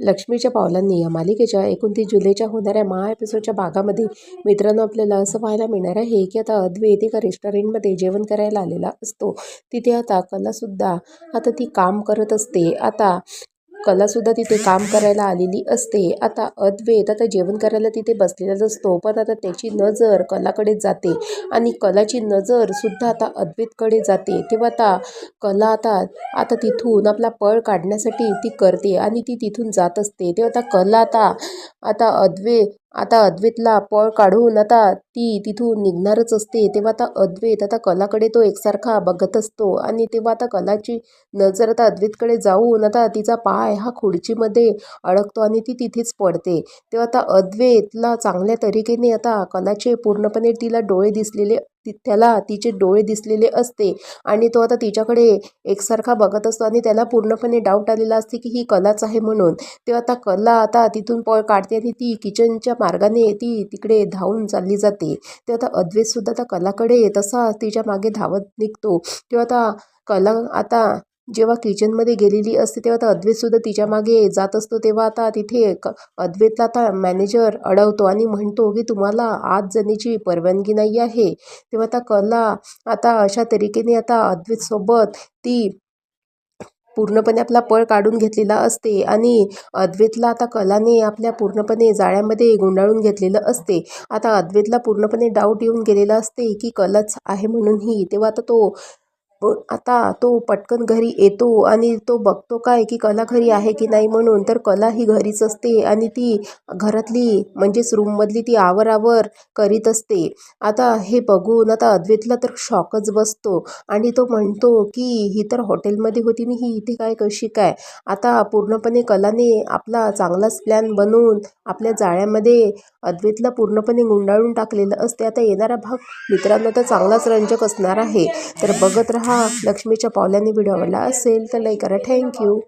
लक्ष्मीच्या पावलांनी या मालिकेच्या एकोणतीस जुलैच्या होणाऱ्या महा एपिसोडच्या भागामध्ये मित्रांनो आपल्याला असं पाहायला मिळणार आहे की आता अद्वैत एका रेस्टॉरंटमध्ये जेवण करायला आलेला असतो. तिथे आता कलासुद्धा आता ती काम करत असते. आता कलासुद्धा तिथे काम करायला आलेली असते. आता अद्वैत आता जेवण करायला तिथे बसलेलाच असतो. पण आता त्याची नजर कलाकडे जाते आणि कलाची नजर सुद्धा आता अद्वैतकडे जाते. तेव्हा आता कला आता आता तिथून आपला पळ काढण्यासाठी ती करते आणि ती तिथून जात असते. तेव्हा आता कला आता आता अद्वैत आता अद्वैतला पळ काढून आता ती तिथून निघणारच असते. तेव्हा आता अद्वैत आता कलाकडे तो एकसारखा बघत असतो आणि तेव्हा आता कलाची नजर आता अद्वैतकडे जाऊन आता तिचा पाय हा खुर्चीमध्ये अडकतो आणि ती तिथेच पडते. तेव्हा आता अद्वैतला चांगल्या तरीकेने आता कलाचे पूर्णपणे तिला डोळे दिसलेले त्याला तिचे डोळे दिसलेले असते. आणि तो आता तिच्याकडे एकसारखा बघत असतो आणि त्याला पूर्णपणे डाऊट आलेला असते की ही कलाच आहे म्हणून. तेव्हा आता कला आता तिथून पळ काढते आणि ती किचनच्या मार्गाने ती तिकडे धावून चालली जाते. तेव्हा आता अद्वैतसुद्धा आता कलाकडे तसा तिच्यामागे धावत निघतो. तेव्हा आता कला आता जेव्हा किचनमध्ये गेलेली असते तेव्हा आता अद्वैतसुद्धा तिच्यामागे जात असतो. तेव्हा आता तिथे क अद्वैतला आता मॅनेजर अडवतो आणि म्हणतो की तुम्हाला आत जाण्याची परवानगी नाही आहे. तेव्हा आता कला आता अशा तरीकेने आता अद्वैतसोबत ती पूर्णपणे आपला पळ काढून घेतलेला असते आणि अद्वैतला आता कलाने आपल्या पूर्णपणे जाळ्यामध्ये गुंडाळून घेतलेलं असते. आता अद्वैतला पूर्णपणे डाऊट येऊन गेलेला असते की कलाच आहे म्हणूनही. तेव्हा आता तो आता तो पटकन घरी येतो आणि तो बघतो काय की कला घरी आहे की नाही म्हणून. तर कला ही घरीच असते आणि ती घरातली म्हणजेच रूममधली ती आवरावर करीत असते. आता हे बघून आता अद्वैतला तर शॉकच बसतो आणि तो म्हणतो की ही तर हॉटेलमध्ये होती आणि ही इथे काय कशी काय? आता पूर्णपणे कलाने आपला चांगलाच प्लॅन बनवून आपल्या जाळ्यामध्ये अद्वैतला पूर्णपणे गुंडाळून टाकलेलं असते. आता येणारा भाग मित्रांनो तर चांगलाच रंजक असणार आहे. तर बघत रहा लक्ष्मीच्या पावलांनी व्हिडिओ आवडला असेल तर लाईक करा. थँक्यू